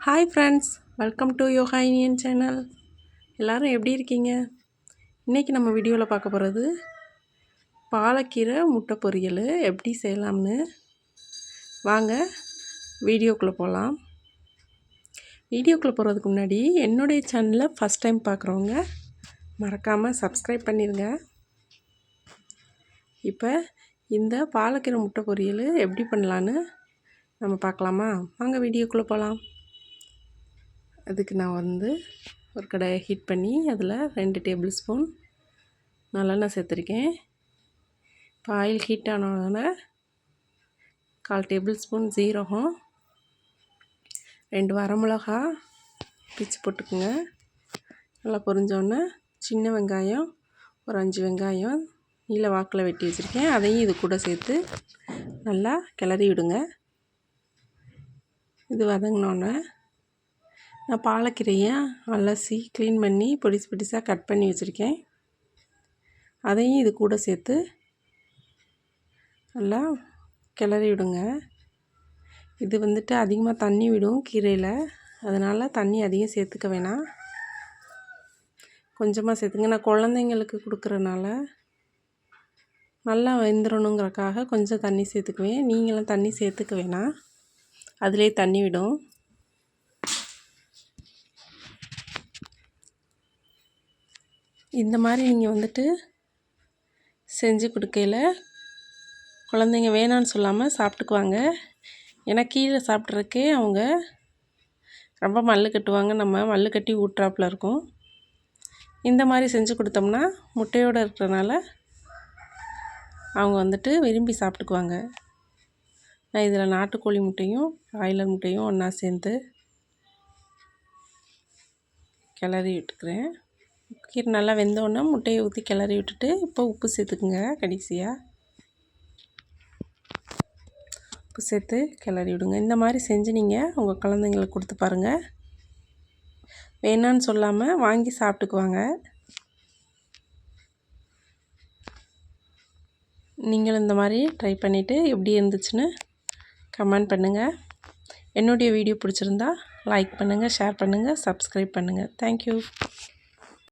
Hi friends welcome to yoga Iniyan channel எல்லோரும் எப்படி இருக்கீங்க? இன்றைக்கி நம்ம வீடியோவில் பார்க்க போகிறது பாலக்கீரை முட்டை பொரியல் எப்படி செய்யலாம்னு. வாங்க வீடியோக்குள்ளே போகலாம் வீடியோக்குள்ளே போகிறதுக்கு முன்னாடி என்னுடைய சேனலை ஃபஸ்ட் டைம் பார்க்குறவங்க மறக்காமல் சப்ஸ்கிரைப் பண்ணிடுங்க இப்போ இந்த பாலக்கீரை முட்டை பொரியல் எப்படி பண்ணலான்னு நம்ம பார்க்கலாமா? வாங்க வீடியோக்குள்ளே போகலாம் அதுக்கு நான் வந்து ஒரு கடையை ஹீட் பண்ணி அதில் ரெண்டு டேபிள் ஸ்பூன் நல்லெண்ணெய் சேர்த்துருக்கேன். இப்போ ஆயில் ஹீட் ஆனோடனே கால் டேபிள் ஸ்பூன் ஜீரகம் ரெண்டு வரமிளகா பிச்சு போட்டுக்குங்க. நல்லா பொரிஞ்சோடனே சின்ன வெங்காயம் ஒரு அஞ்சு வெங்காயம் நீல வாக்கில் வெட்டி வச்சுருக்கேன். அதையும் இது கூட சேர்த்து நல்லா கிளறி விடுங்க. இது வதங்கினோன்னே நான் பாலக்கீரையை அலசி க்ளீன் பண்ணி பொடிசு பொடிசாக கட் பண்ணி வச்சுருக்கேன். அதையும் இது கூட சேர்த்து நல்லா கிளறி விடுங்க. இது வந்துட்டு அதிகமாக தண்ணி விடும் கீரையில். அதனால் தண்ணி அதிகம் சேர்த்துக்க வேணாம். கொஞ்சமாக சேர்த்துங்க. நான் குழந்தைங்களுக்கு கொடுக்குறனால நல்லா வெந்துடணுங்கிறக்காக கொஞ்சம் தண்ணி சேர்த்துக்குவேன். நீங்களும் தண்ணி சேர்த்துக்க வேணாம். அதிலே தண்ணி விடும். இந்த மாதிரி நீங்கள் வந்துட்டு செஞ்சு கொடுக்கையில் குழந்தைங்க வேணான்னு சொல்லாமல் சாப்பிட்டுக்குவாங்க. ஏன்னா கீழே சாப்பிட்றக்கே அவங்க ரொம்ப மல்லு கட்டுவாங்க. நம்ம மல்லு கட்டி ஊட்டுறாப்புல இருக்கும். இந்த மாதிரி செஞ்சு கொடுத்தோம்னா முட்டையோடு இருக்கிறனால அவங்க வந்துட்டு விரும்பி சாப்பிட்டுக்குவாங்க. நான் இதில் நாட்டுக்கோழி முட்டையும் பிராய்லர் முட்டையும் ஒன்றா சேர்ந்து கிளறி விட்டுக்கிறேன். கீரை நல்லா வெந்தோடனே முட்டையை ஊற்றி கிளறி விட்டுட்டு இப்போ உப்பு சேர்த்துக்குங்க கடைசியாக உப்பு சேர்த்து கிளறி விடுங்க. இந்த மாதிரி செஞ்சு நீங்கள் உங்கள் குழந்தைங்களுக்கு கொடுத்து பாருங்கள் வேணான்னு சொல்லாமல் வாங்கி சாப்பிட்டுக்குவாங்க. நீங்களும் இந்த மாதிரி ட்ரை பண்ணிவிட்டு எப்படி இருந்துச்சுன்னு கமெண்ட் பண்ணுங்கள் என்னுடைய வீடியோ பிடிச்சிருந்தா லைக் பண்ணுங்கள் ஷேர் பண்ணுங்கள் சப்ஸ்கிரைப் பண்ணுங்கள் தேங்க்யூ